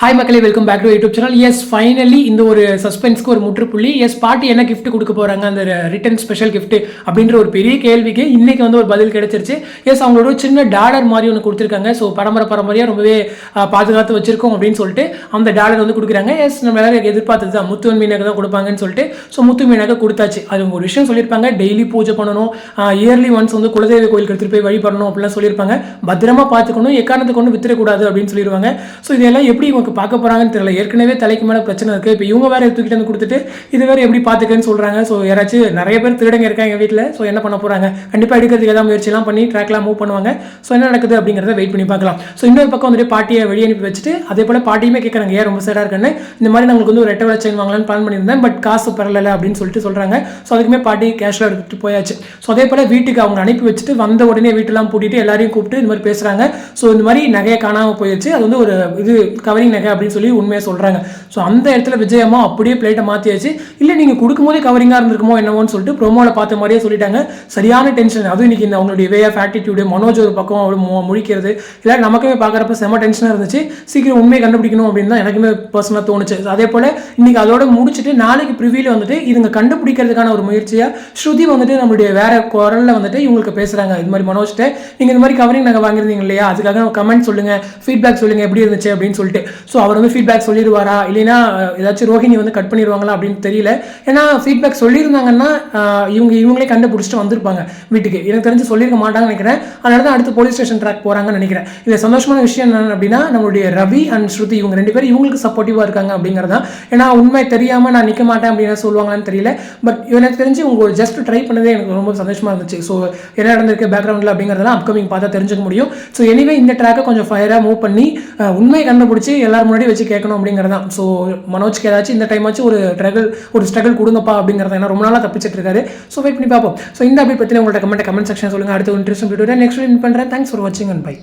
Hi மக்களே welcome back to YouTube channel yes finally இந்த ஒரு சஸ்பென்ஸ்க்கு ஒரு முற்றுப்புள்ளி. எஸ் பாட்டி என்ன கிஃப்ட் கொடுக்க போகிறாங்க அந்த ரிட்டன் ஸ்பெஷல் கிஃப்ட் அப்படின்ற ஒரு பெரிய கேள்விக்கு இன்னைக்கு வந்து ஒரு பதில் கிடைச்சிருச்சு. எஸ் அவங்களோட ஒரு சின்ன டாலர் மாதிரி ஒன்று கொடுத்துருக்காங்க. ஸோ பரம்பரை பரம்பரையாக ரொம்பவே பாதுகாத்து வச்சிருக்கோம் அப்படின்னு சொல்லிட்டு அந்த டாலர் வந்து கொடுக்குறாங்க. எஸ் நம்ம எல்லாரும் எதிர்பார்த்தது தான். முத்துவன் மீனாக தான் கொடுப்பாங்கன்னு சொல்லிட்டு. ஸோ முத்து மீனாக கொடுத்தாச்சு. அது அவங்க ஒரு விஷயம் சொல்லியிருப்பாங்க. டெய்லி பூஜை பண்ணணும். இயர்லி ஒன்ஸ் வந்து குலதெய்வ கோயிலுக்கு எடுத்துகிட்டு போய் வழிபடணும் அப்படிலாம் சொல்லியிருப்பாங்க. பத்திரமா பார்த்துக்கணும். எக்காரணத்துக்கு கொண்டு வித்துடக்கூடாது அப்படின்னு சொல்லிடுவாங்க. ஸோ இதெல்லாம் எப்படி அளவுக்கு பார்க்க போறாங்கன்னு தெரியல. ஏற்கனவே தலைக்கு மேலே பிரச்சனை இருக்கு. இப்போ இவங்க வேற தூக்கிட்டு வந்து கொடுத்துட்டு இது வேறு எப்படி பார்த்துக்கன்னு சொல்றாங்க. ஸோ யாராச்சும் நிறைய பேர் திருடங்க இருக்காங்க எங்கள் வீட்டில் ஸோ என்ன பண்ண போறாங்க? கண்டிப்பாக எடுக்கிறதுக்கு ஏதாவது முயற்சிலாம் பண்ணி ட்ராக்லாம் மூவ் பண்ணுவாங்க. ஸோ என்ன நடக்குது அப்படிங்கிறத வெயிட் பண்ணி பார்க்கலாம். ஸோ இன்னொரு பக்கம் வந்துட்டு பாட்டியை வெளியே அனுப்பி வச்சுட்டு அதே போல் பாட்டியுமே கேட்குறாங்க ஏன் ரொம்ப சேடாக இருக்குன்னு. இந்த மாதிரி நம்மளுக்கு வந்து ஒரு ரெட்டை வேலை செயின் வாங்கலாம்னு பிளான் பண்ணியிருந்தேன். பட் காசு பெறல அப்படின்னு சொல்லிட்டு சொல்றாங்க. ஸோ அதுக்குமே பாட்டி கேஷ்ல எடுத்துட்டு போயாச்சு. ஸோ அதே போல் வீட்டுக்கு அவங்க அனுப்பி வச்சுட்டு வந்த உடனே வீட்டெல்லாம் பூட்டிட்டு எல்லாரையும் கூப்பிட்டு இந்த மாதிரி பேசுகிறாங்க ஸோ இந்த மாதிரி நகையை காணாமல் போயிடுச்சு அது வந்து ஒரு இது கவரிங் நகை அப்படின்னு சொல்லி உண்மையை சொல்றாங்க. ஸோ அந்த இடத்துல விஜயமா அப்படியே பிளேட்டை மாற்றியாச்சு இல்லை நீங்கள் கொடுக்கும்போதே கவரிங்காக இருந்திருக்குமோ என்னவோன்னு சொல்லிட்டு ப்ரோமோவில் பார்த்த மாதிரியே சொல்லிட்டாங்க. சரியான டென்ஷன் அதுவும் இன்னைக்கு இந்த அவங்களுடைய வே ஆஃப் ஆட்டிடியூடு மனோஜ் ஒரு பக்கம் அவர் முழிக்கிறது. இல்லை நமக்குமே பார்க்குறப்ப செம டென்ஷனாக இருந்துச்சு. சீக்கிரம் உண்மையை கண்டுபிடிக்கணும் அப்படின்னு தான் எனக்குமே பர்சனலாக தோணுச்சு. அதே போல் இன்னைக்கு அதோட முடிச்சுட்டு நாளைக்கு ப்ரிவியூல வந்துட்டு இதுங்க கண்டுபிடிக்கிறதுக்கான ஒரு முயற்சியாக ஸ்ருதி வந்துட்டு நம்மளுடைய வேற குரலில் வந்துட்டு இவங்களுக்கு பேசுறாங்க. இது மாதிரி மனோஜ்கிட்ட நீங்கள் இந்த மாதிரி கவரிங் நாங்கள் வாங்கியிருந்தீங்க இல்லையா? அதுக்காக கமெண்ட் சொல்லுங்க. ஃபீட்பேக் சொல்லுங்க. எப்படி இருந்துச்சு? அப்படின்னு சொல்லிட்டு. ஸோ அவர் வந்து ஃபீட்பேக் சொல்லிடுவாரா? இல்லைனா ஏதாச்சும் ரோஹிணி வந்து கட் பண்ணிடுவாங்களா அப்படின்னு தெரியல. ஏன்னா ஃபீட்பேக் சொல்லியிருந்தாங்கன்னா இவங்க இவங்களே கண்டுபிடிச்சிட்டு வந்திருப்பாங்க வீட்டுக்கு. எனக்கு தெரிஞ்சு சொல்லியிருக்க மாட்டாங்கன்னு நினைக்கிறேன். அதனால தான் அடுத்து போலீஸ் ஸ்டேஷன் ட்ராக் போகிறாங்கன்னு நினைக்கிறேன். இதில் சந்தோஷமான விஷயம் என்ன அப்படின்னா நம்மளுடைய ரவி அண்ட் ஸ்ருதி இவங்க ரெண்டு பேரும் இவங்களுக்கு சப்போர்ட்டிவாக இருக்காங்க அப்படிங்கிறதா ஏன்னா உண்மை தெரியாமல் நான் நிற்க மாட்டேன் அப்படின்னு சொல்லுவாங்களான்னு தெரியல. பட் எனக்கு தெரிஞ்சு உங்க ஒரு ஜஸ்ட் ட்ரை பண்ணதே எனக்கு ரொம்ப சந்தோஷமாக இருந்துச்சு. ஸோ என்ன நடந்திருக்கு பேக்ரவுண்டில் அப்படிங்கிறதெல்லாம் அப்கமிங் பார்த்தா தெரிஞ்சுக்க முடியும். ஸோ எனிவே இந்த ட்ராக்கை கொஞ்சம் ஃபயராக மூவ் பண்ணி உண்மையை கண்டுபிடிச்சி எல்லாரும் முன்னாடி வச்சு கேட்கணும் அப்படிங்கிறதான் ஸோ மனோஜ்க்கு ஏதாச்சும் இந்த டைம் ஆச்சு ஒரு ஸ்ட்ரகிள் ஒரு ஸ்ட்ரகிள் கொடுங்கப்பா அப்படிங்கிறத ஏன்னா ரொம்ப நாளாக தப்பிச்சிட்டு இருக்காரு. ஸோ வெயிட் பண்ணி பார்ப்போம். ஸோ இந்த அப்படி பற்றி உங்கள்ட்ட கமெண்ட் கமெண்ட் செக்ஷன் சொல்லுங்க. அடுத்த இன்ட்ரெஸ்ட் நெக்ஸ்ட் மீட் பண்ணுறேன் தேங்க்ஸ் ஃபார் வாட்சிங் அண்ட் பை